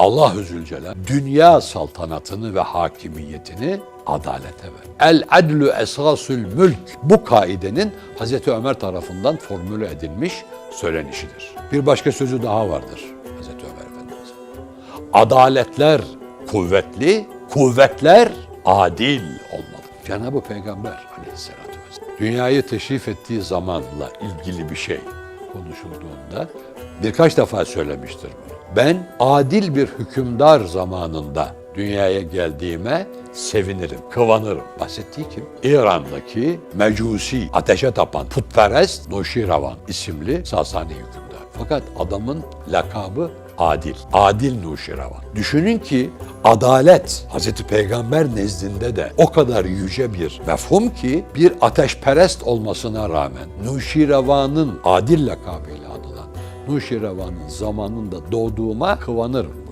Allahu Zülcelal dünya saltanatını ve hakimiyetini adalete ver. El adlu esasül mülk. Bu kaidenin Hazreti Ömer tarafından formüle edilmiş söylenişidir. Bir başka sözü daha vardır Hazreti Ömer Efendimiz. Adaletler kuvvetli, kuvvetler adil olmalı. Cenab-ı Peygamber aleyhissalatü vesselam dünyayı teşrif ettiği zamanla ilgili bir şey konuşulduğunda birkaç defa söylemiştir bunu. Ben adil bir hükümdar zamanında dünyaya geldiğime sevinirim, kıvanırım. Bahsettiği kim? İran'daki mecusi, ateşe tapan, putperest Nuşiravan isimli Sasani hükümdar. Fakat adamın lakabı Adil. Adil Nuşiravan. Düşünün ki adalet Hazreti Peygamber nezdinde de o kadar yüce bir mefhum ki bir ateşperest olmasına rağmen Nuşiravan'ın adil lakabıyla anılan Nuşiravan'ın zamanında doğduğuma kıvanırım.